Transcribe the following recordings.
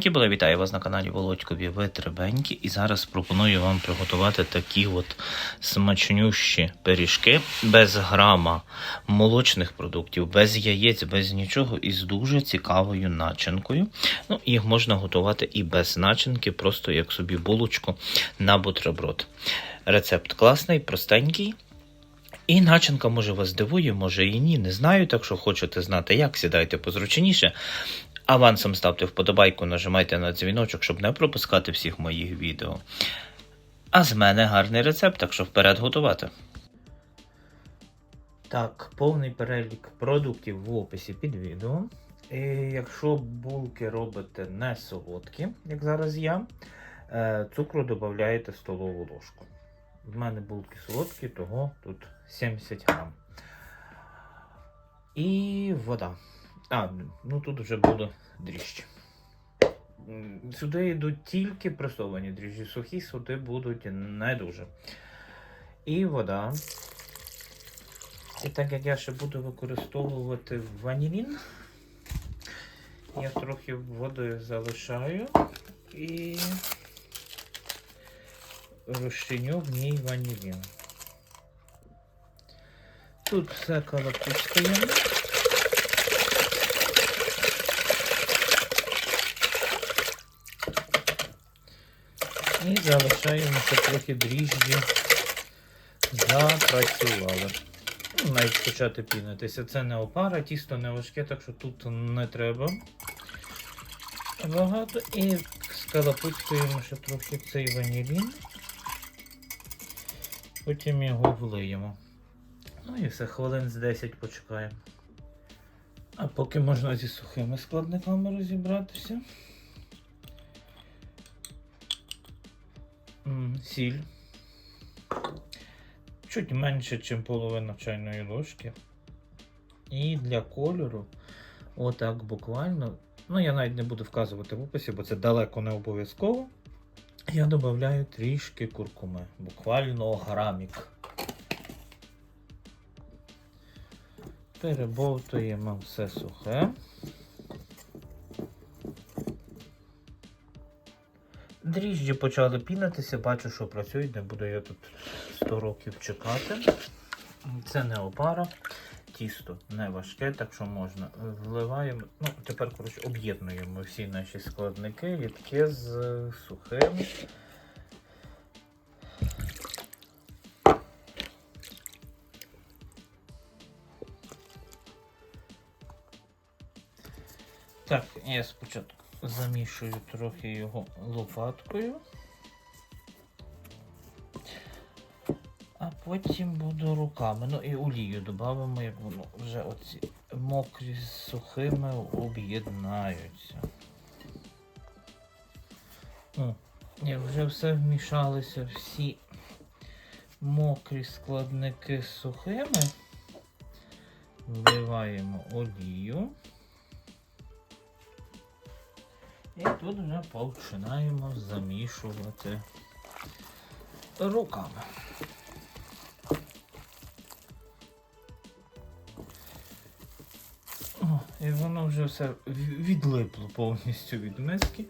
Здоровенькі були, вітаю вас на каналі Володькові Витребенькі. І зараз пропоную вам приготувати такі от смачнющі пиріжки без грама молочних продуктів, без яєць, без нічого і з дуже цікавою начинкою. Ну, їх можна готувати і без начинки, просто як собі булочку на бутерброд. Рецепт класний, простенький. І начинка може вас здивує, може і ні. Не знаю, так що хочете знати, як сідайте позручніше. Авансом ставте вподобайку, нажимайте на дзвіночок, щоб не пропускати всіх моїх відео. А з мене гарний рецепт, так що вперед готувати. Так, повний перелік продуктів в описі під відео. І якщо булки робите не солодкі, як зараз я, е, цукру додаєте столову ложку. В мене булки солодкі, того тут 70 грам. І вода. А, ну тут вже буде дріжджі. Сюди йдуть тільки пресовані дріжджі, сухі сюди будуть не дуже. І вода. І так як я ще буду використовувати ванілін, я трохи водою залишаю і розчиню в ній ванілін. Тут все калапуцькаємо. І залишаємо, щоб трохи дріжджі запрацювали. Ну, навіть почати пінитися. Це не опара, тісто не важке, так що тут не треба багато. І скалапуцькуємо ще трохи цей ванілін. Потім його влиємо. Ну і все, хвилин з 10 почекаємо. А поки можна зі сухими складниками розібратися. Сіль. Чуть менше, ніж половина чайної ложки. І для кольору, отак буквально. Ну, я навіть не буду вказувати в описі, бо це далеко не обов'язково. Я додаю трішки куркуми, буквально грамік. Перебовтуємо все сухе. Дріжджі почали пінитися, бачу, що працюють, не буду я тут 100 років чекати. Це не опара, тісто не важке, так що можна. Вливаємо, ну, тепер, коротше, об'єднуємо всі наші складники, рідке з сухим. Так, я спочатку замішую трохи його лопаткою. А потім буду руками. Ну і олію додамо, як воно вже оці мокрі з сухими об'єднаються. Як вже все вмішалися, всі мокрі складники з сухими, вливаємо олію. І тут вже починаємо замішувати руками. О, і воно вже все відлипло повністю від миски.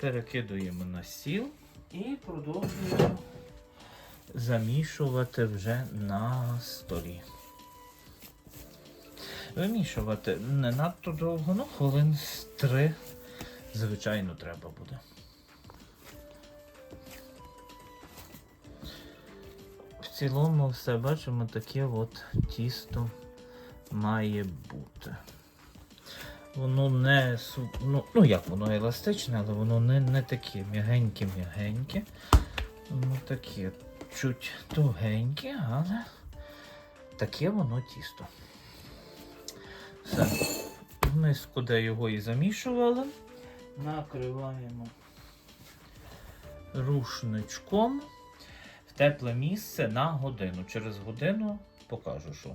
Перекидуємо на стіл і продовжуємо замішувати вже на столі. Вимішувати не надто довго, ну хвилин з три звичайно, треба буде. В цілому все бачимо, таке от тісто має бути. Воно не ну, ну як воно еластичне, але воно не, не таке м'ягеньке-м'ягеньке. Воно таке чуть тугеньке, але таке воно тісто. Все. В миску, де його і замішували накриваємо рушничком в тепле місце на годину. Через годину покажу, що.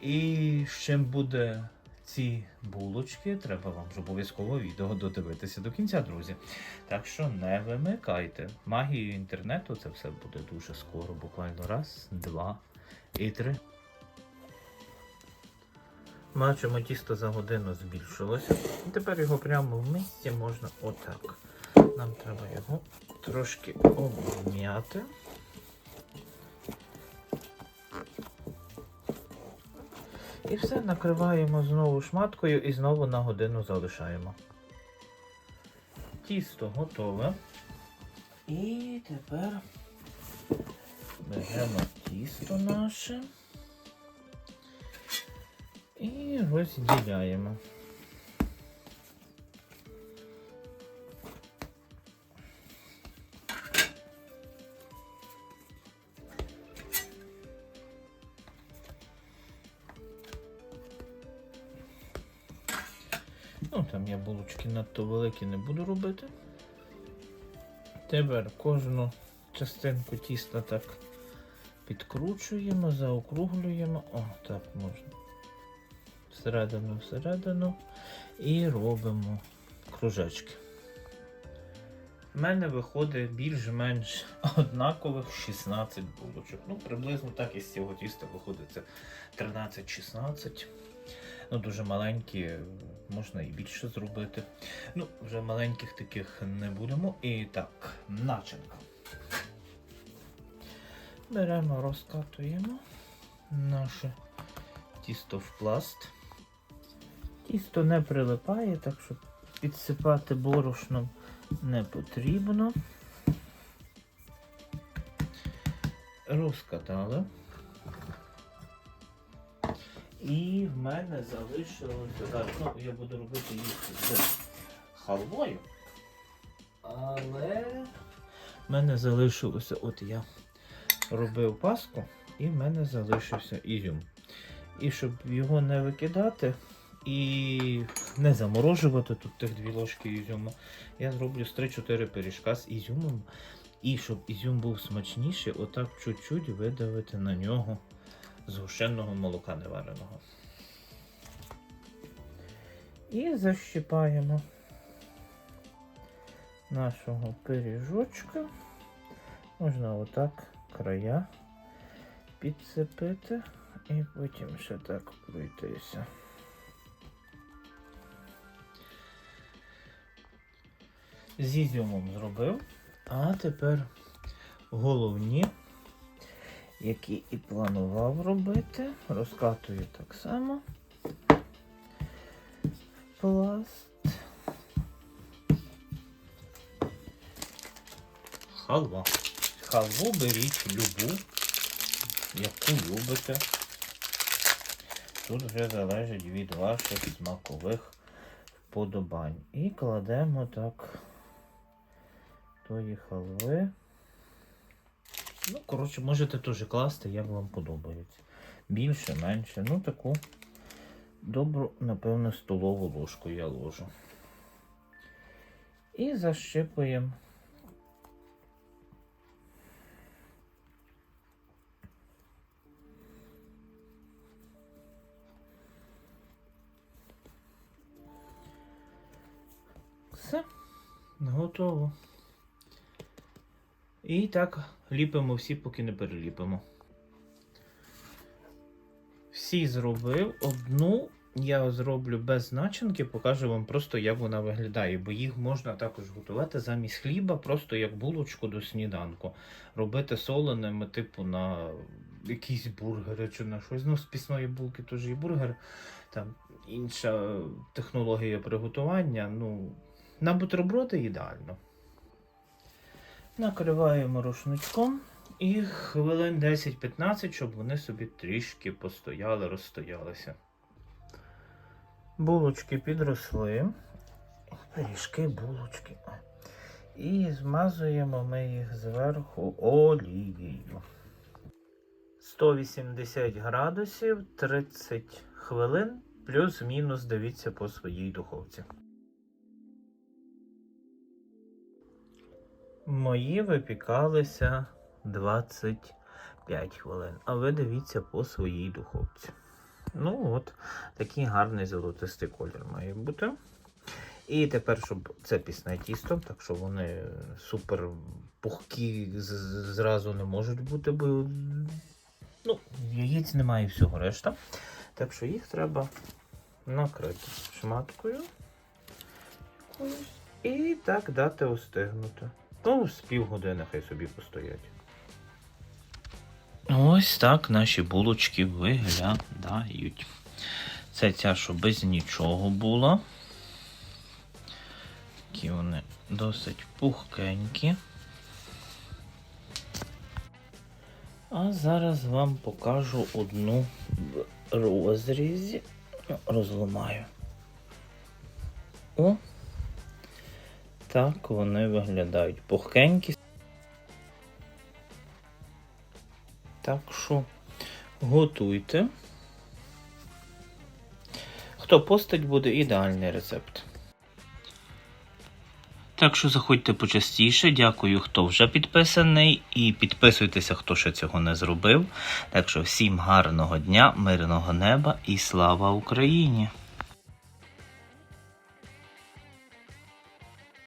І з чим буде ці булочки, треба вам ж обов'язково відео додивитися до кінця, друзі. Так що не вимикайте. Магією інтернету це все буде дуже скоро. Буквально раз, два і три. Бачимо, тісто за годину збільшилося. І тепер його прямо в мисці можна отак. Нам треба його трошки обм'яти. І все накриваємо знову шматкою і знову на годину залишаємо. Тісто готове. І тепер беремо тісто наше розділяємо. Ну, там я булочки надто великі не буду робити. Тепер кожну частинку тіста так підкручуємо, заокруглюємо. О, так можна. Всередину, всередину. І робимо кружечки. У мене виходить більш-менш однакових 16 булочок. Ну, приблизно так із цього тіста виходить 13-16. Ну, дуже маленькі, можна і більше зробити. Ну, вже маленьких таких не будемо. І так, начинка. Беремо, розкатуємо наше тісто в пласт. Тісто не прилипає, так що підсипати борошном не потрібно. Розкатали. І в мене залишилося. Ну, я буду робити їх з халвою. Але в мене залишилося, от я робив паску, і в мене залишився ізюм. І щоб його не викидати і не заморожувати тут тих дві ложки ізюму, я зроблю з 3-4 пиріжка з ізюмом. І щоб ізюм був смачніший, отак чуть-чуть видавити на нього згущеного молока невареного. І защипаємо нашого пиріжочка. Можна отак края підцепити і потім ще так пройтися. З ізюмом зробив, а тепер головні які і планував робити. Розкатую так само. Пласт. Халва. Халву беріть любу, яку любите. Тут вже залежить від ваших смакових вподобань. І кладемо так тої халви. Ну, коротше, можете теж класти, як вам подобається. Більше, менше. Ну, таку добру, напевно, столову ложку я ложу. І защипуємо. Все, готово. І так ліпимо всі, поки не переліпимо. Всі зробив. Одну я зроблю без начинки, покажу вам просто, як вона виглядає, бо їх можна також готувати замість хліба, просто як булочку до сніданку. Робити соленими, типу, на якісь бургери чи на щось. Ну, з пісної булки теж і бургер. Там інша технологія приготування. Ну, на бутерброди ідеально. Накриваємо рушничком і хвилин 10-15, щоб вони собі трішки постояли, розстоялися. Булочки підросли. Пиріжки, булочки. І змазуємо ми їх зверху олією. 180 градусів 30 хвилин, плюс-мінус дивіться по своїй духовці. Мої випікалися 25 хвилин. А ви дивіться по своїй духовці. Ну от, такий гарний золотистий колір має бути. І тепер, щоб це пісне тісто, так що вони супер пухкі зразу не можуть бути, бо ну, яєць немає і всього решта. Так що їх треба накрити шматкою і так дати остигнути. Ну, з півгодини хай собі постоять. Ось так наші булочки виглядають. Це ця, що без нічого була. Такі вони досить пухкенькі. А зараз вам покажу одну в розрізі. Розламаю. О! Так вони виглядають. Пухкенькі. Так що готуйте. Хто постить, буде ідеальний рецепт. Так що заходьте почастіше. Дякую, хто вже підписаний. І підписуйтеся, хто ще цього не зробив. Так що всім гарного дня, мирного неба і слава Україні!